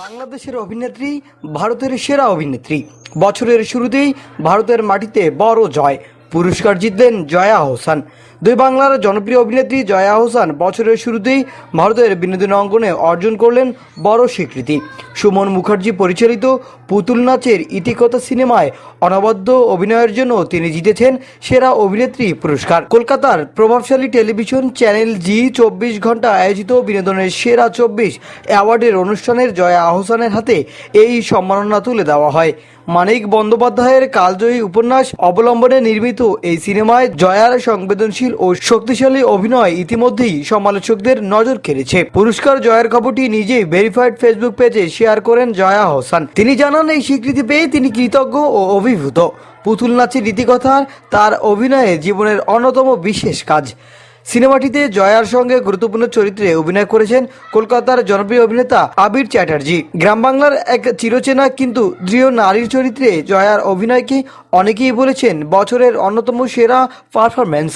বাংলাদেশের অভিনেত্রী, ভারতের সেরা অভিনেত্রী। বছরের শুরুতেই ভারতের মাটিতে বড় জয়। পুরস্কার জিতলেন জয়া আহসান দুই বাংলার জনপ্রিয় অভিনেত্রী জয়া আহসান বছরের শুরুতেই ভারতের বিনোদন অঙ্গনে অর্জন করলেন বড় স্বীকৃতি। সুমন মুখার্জি পরিচালিত পুতুল নাচের ইতিকথা সিনেমায় অনবদ্য অভিনয়ের জন্য তিনি জিতেছেন সেরা অভিনেত্রী পুরস্কার। কলকাতার প্রভাবশালী টেলিভিশন চ্যানেল জি চব্বিশ ঘণ্টা আয়োজিত বিনোদনের সেরা চব্বিশ অ্যাওয়ার্ডের অনুষ্ঠানের জয়া আহসানের হাতে এই সম্মাননা তুলে দেওয়া হয়। মানিক বন্দ্যোপাধ্যায়ের কালজয়ী উপন্যাস অবলম্বনে নির্মিত এই সিনেমায় জয়ার সংবেদনশীল ও শক্তিশালী অভিনয় ইতিমধ্যেই সমালোচকদের নজর কেড়েছে। পুরস্কার জয়ের খবরটি নিজেই ভেরিফাইড ফেসবুক পেজে শেয়ার করেন জয়া হোসান। তিনি জানান, এই স্বীকৃতি পেয়ে তিনি কৃতজ্ঞ ও অভিভূত। পুতুল নাচের রীতিকথার তার অভিনয়ে জীবনের অন্যতম বিশেষ কাজ। সিনেমাটিতে জয়ার সঙ্গে গুরুত্বপূর্ণ চরিত্রে অভিনয় করেছেন কলকাতার জনপ্রিয় অভিনেতা আবির চ্যাটার্জি। গ্রাম বাংলার এক চিরচেনা কিন্তু দৃঢ় নারীর চরিত্রে জয়ার অভিনয়কে অনেকেই বলেছেন বছরের অন্যতম সেরা পারফরম্যান্স